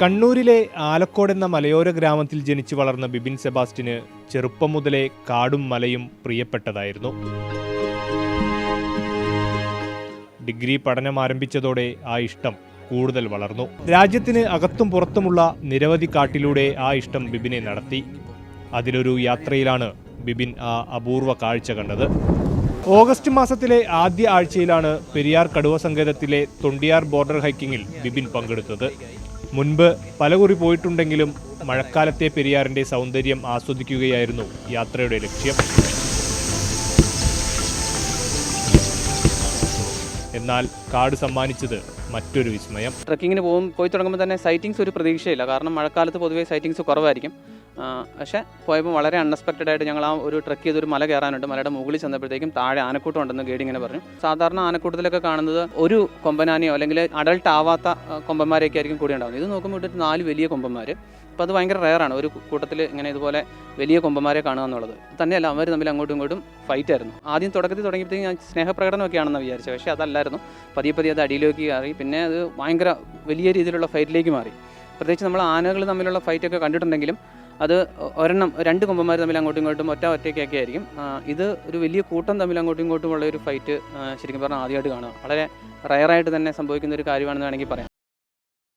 കണ്ണൂരിലെ ആലക്കോട് എന്ന മലയോര ഗ്രാമത്തിൽ ജനിച്ചു വളർന്ന ബിബിൻ സെബാസ്റ്റിന് ചെറുപ്പം മുതലേ കാടും മലയും പ്രിയപ്പെട്ടതായിരുന്നു. ഡിഗ്രി പഠനം ആരംഭിച്ചതോടെ ആ ഇഷ്ടം കൂടുതൽ വളർന്നു. രാജ്യത്തിന് അകത്തും പുറത്തുമുള്ള നിരവധി കാട്ടിലൂടെ ആ ഇഷ്ടം ബിബിനെ നടത്തി. അതിലൊരു യാത്രയിലാണ് ബിബിൻ ആ അപൂർവ കാഴ്ച കണ്ടത്. ഓഗസ്റ്റ് മാസത്തിലെ ആദ്യ ആഴ്ചയിലാണ് പെരിയാർ കടുവ സങ്കേതത്തിലെ തൊണ്ടിയാർ ബോർഡർ ഹൈക്കിങ്ങിൽ ബിബിൻ പങ്കെടുത്തത്. മുൻപ് പലകുറി പോയിട്ടുണ്ടെങ്കിലും മഴക്കാലത്തെ പെരിയാറിന്റെ സൗന്ദര്യം ആസ്വദിക്കുകയായിരുന്നു യാത്രയുടെ ലക്ഷ്യം. എന്നാൽ കാട് സമ്മാനിച്ചത് മറ്റൊരു വിസ്മയം. ട്രക്കിങ്ങിന് പോകും പോയി തുടങ്ങുമ്പോൾ തന്നെ സൈറ്റിങ്സ് ഒരു പ്രതീക്ഷയില്ല. കാരണം മഴക്കാലത്ത് പൊതുവേ സൈറ്റിങ്സ് കുറവായിരിക്കും. പക്ഷേ പോയപ്പോൾ വളരെ അൺഎക്സ്പെക്റ്റഡ് ആയിട്ട് ഞങ്ങൾ ആ ഒരു ട്രക്ക് ചെയ്തൊരു മല കയറാനുണ്ട്. മലയുടെ മുകളിൽ ചെന്നപ്പോഴത്തേക്കും താഴെ ആനക്കൂട്ടം ഉണ്ടെന്ന് ഗൈഡ് ഇങ്ങനെ പറഞ്ഞു. സാധാരണ ആനക്കൂട്ടത്തിലൊക്കെ കാണുന്നത് ഒരു കൊമ്പനാനെയോ അല്ലെങ്കിൽ അഡൾട്ട് ആവാത്ത കൊമ്പന്മാരെയൊക്കെ ആയിരിക്കും കൂടി ഉണ്ടാകുന്നത് ഇത് നോക്കുമ്പോൾ ഒരു നാല് വലിയ കൊമ്പന്മാർ അപ്പോൾ അത് ഭയങ്കര റയറാണ് ഒരു കൂട്ടത്തിൽ ഇങ്ങനെ ഇതുപോലെ വലിയ കൊമ്പന്മാരെ കാണുക എന്നുള്ളത്. തന്നെയല്ല അവർ തമ്മിൽ അങ്ങോട്ടും ഇങ്ങോട്ടും ഫൈറ്റ് ആയിരുന്നു. ആദ്യം തുടക്കത്തിൽ തുടങ്ങിയപ്പോഴത്തേക്കും ഞാൻ സ്നേഹപ്രകടനമൊക്കെയാണെന്ന് വിചാരിച്ചത്. പക്ഷേ അതല്ലായിരുന്നു. പതിയെ പതിയെ അത് അടിയിലേക്ക് കയറി. പിന്നെ അത് ഭയങ്കര വലിയ രീതിയിലുള്ള ഫൈറ്റിലേക്ക് മാറി. പ്രത്യേകിച്ച് നമ്മൾ ആനകൾ തമ്മിലുള്ള ഫൈറ്റൊക്കെ കണ്ടിട്ടുണ്ടെങ്കിലും അത് ഒരെണ്ണം രണ്ട് കൊമ്പന്മാർ തമ്മിൽ അങ്ങോട്ടും ഇങ്ങോട്ടും ഒറ്റ ഒറ്റയ്ക്കൊക്കെ ആയിരിക്കും. ഇത് ഒരു വലിയ കൂട്ടം തമ്മിൽ അങ്ങോട്ടും ഇങ്ങോട്ടും ഉള്ള ഒരു ഫൈറ്റ് ശരിക്കും പറഞ്ഞാൽ ആദ്യമായിട്ട് കാണുക. വളരെ റയറായിട്ട് തന്നെ സംഭവിക്കുന്ന ഒരു കാര്യമാണെന്ന് വേണമെങ്കിൽ പറയാം.